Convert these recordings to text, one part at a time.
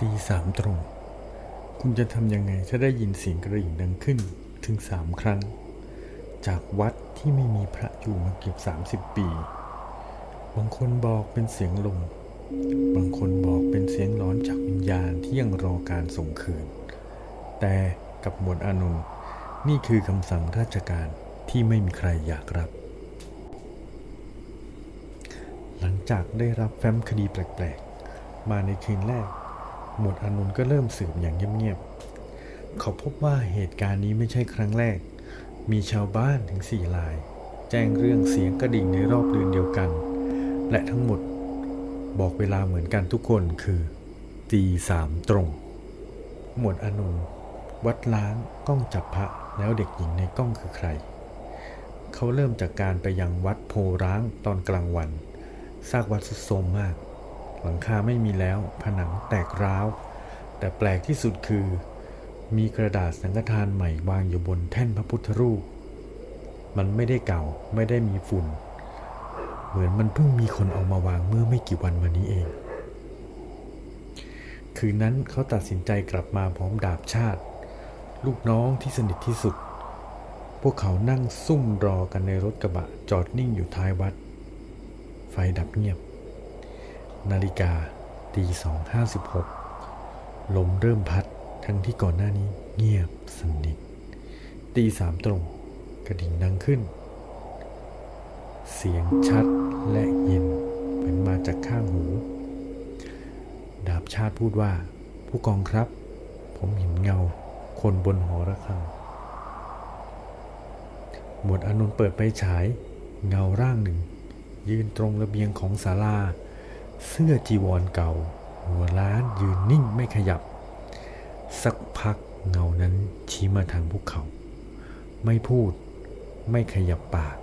ตีสามตรง คุณจะทำยังไงถ้าได้ยินเสียงกระดิ่งดังขึ้นถึงสามครั้ง จากวัดที่ไม่มีพระอยู่มาเกือบสามสิบปี บางคนบอกเป็นเสียงลม บางคนบอกเป็นเสียงร้อนจากวิญญาณที่ยังรอการส่งคืน แต่กับหมวดอนนนี่คือคำสั่งราชการที่ไม่มีใครอยากรับ หลังจากได้รับแฟ้มคดีแปลกๆ มาในคืนแรก หมวดอานนท์ก็เริ่มสืบอย่างเงียบๆ เขาพบว่าเหตุการณ์นี้ไม่ใช่ครั้งแรก มีชาวบ้านถึงสี่ราย แจ้งเรื่องเสียงกระดิ่งในรอบเดือนเดียวกัน และทั้งหมดบอกเวลาเหมือนกันทุกคนคือตีสามตรง หมวดอานนท์วัดล้างกล้องจับพระแล้วเด็กหญิงในกล้องคือใคร เขาเริ่มจากการไปยังวัดโพร้างตอนกลางวันซากวัดสุดโทรมมาก หลังคาไม่มีแล้ว ผนังแตกร้าว แต่แปลกที่สุดคือ มีกระดาษสังฆทานใหม่วางอยู่บนแท่นพระพุทธรูป มันไม่ได้เก่าไม่ได้มีฝุ่น เหมือนมันเพิ่งมีคนเอามาวางเมื่อไม่กี่วันมานี้เอง คืนนั้นเขาตัดสินใจกลับมาพร้อมดาบชาติ ลูกน้องที่สนิทที่สุด พวกเขานั่งซุ่มรอกันในรถกระบะจอดนิ่งอยู่ท้ายวัด ไฟดับเงียบ นาฬิกาตีสองห้าสิบหกลมเริ่มพัดทั้งที่ก่อนหน้านี้เงียบสนิทตีสามตรงกระดิ่งดังขึ้น เสียงชัดและเย็นเป็นมาจากข้างหู ดาบชาติพูดว่า ผู้กองครับ ผมเห็นเงา คนบนหอระฆังหมวดอานนเปิดไปฉาย เงาร่างหนึ่ง ยืนตรงระเบียงของศาลา เสื้อจีวรเก่า หัวล้านยืนนิ่งไม่ขยับ สักพักเงานั้นชี้มาทางพวกเขา ไม่พูดไม่ขยับปาก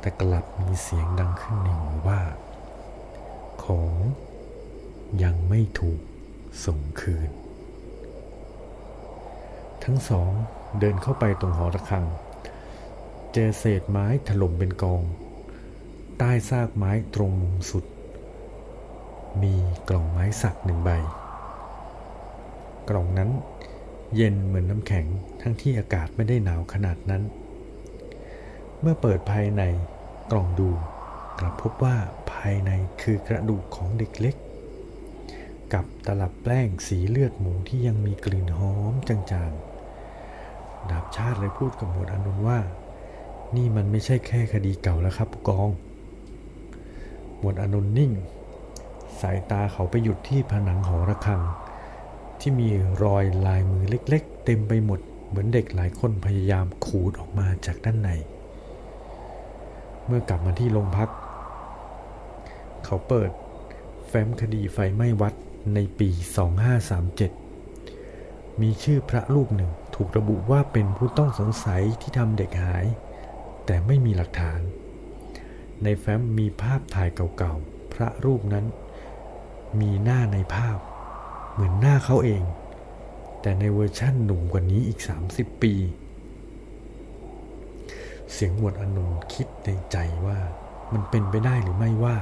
แต่กลับมีเสียงดังขึ้นในหูว่า ของยังไม่ถูกส่งคืน ทั้งสองเดินเข้าไปตรงหอระฆัง เจอเศษไม้ถล่มเป็นกอง ใต้ซากไม้ตรงมุมสุด มีกล่องไม้สักหนึ่งใบ กล่องนั้นเย็นเหมือนน้ำแข็งทั้งที่อากาศไม่ได้หนาวขนาดนั้น เมื่อเปิดภายในกล่องดูกลับพบว่าภายในคือกระดูกของเด็กเล็ก กับตลับแป้งสีเลือดหมูที่ยังมีกลิ่นหอมจางๆ ดาบชาติเลยพูดกับหมวดอานนว่า นี่มันไม่ใช่แค่คดีเก่าแล้วครับผู้กอง หมวดอานนนิ่ง สายตาเขาไปหยุดที่ผนังหอระฆัง ที่มีรอยลายมือเล็กๆ เต็มไปหมด เหมือนเด็กหลายคนพยายามขูดออกมาจากด้านใน เมื่อกลับมาที่โรงพัก เขาเปิดแฟ้มคดีไฟไหม้วัดในปี 2537 มีชื่อพระรูปหนึ่งถูกระบุว่าเป็นผู้ต้องสงสัยที่ทำเด็กหาย แต่ไม่มีหลักฐาน ในแฟ้มมีภาพถ่ายเก่าๆ พระรูปนั้น มีหน้าในภาพ เหมือนหน้าเขาเอง แต่ในเวอร์ชั่นหนุ่มกว่านี้อีก 30 ปี เสียงหมวดอนนท์คิดในใจว่ามันเป็นไปได้หรือไม่ว่า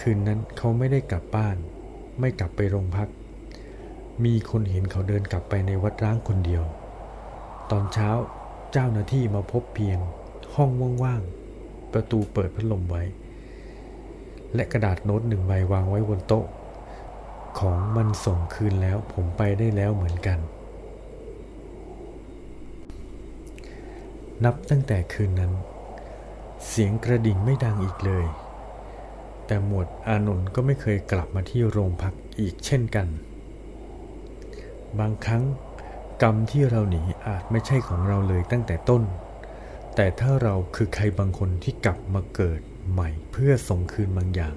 คืนนั้นเขาไม่ได้กลับบ้าน ไม่กลับไปโรงพัก มีคนเห็นเขาเดินกลับไปในวัดร้างคนเดียว ตอนเช้าเจ้าหน้าที่มาพบเพียง ห้องว่างๆประตูเปิดพัดลมไว้ และกระดาษโน้ตหนึ่งใบวางไว้บนโต๊ะ ของมันส่งคืนแล้วผมไปได้แล้วเหมือนกัน นับตั้งแต่คืนนั้น เสียงกระดิ่งไม่ดังอีกเลย แต่หมวดอานนท์ก็ไม่เคยกลับมาที่โรงพักอีกเช่นกัน บางครั้งกรรมที่เราหนีอาจไม่ใช่ของเราเลยตั้งแต่ต้น แต่ถ้าเราคือใครบางคนที่กลับมาเกิด ใหม่เพื่อส่งคืนบางอย่าง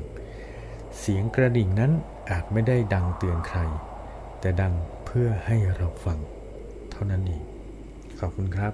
เสียงกระดิ่งนั้นอาจไม่ได้ดังเตือนใคร แต่ดังเพื่อให้เราฟัง เท่านั้นเอง ขอบคุณครับ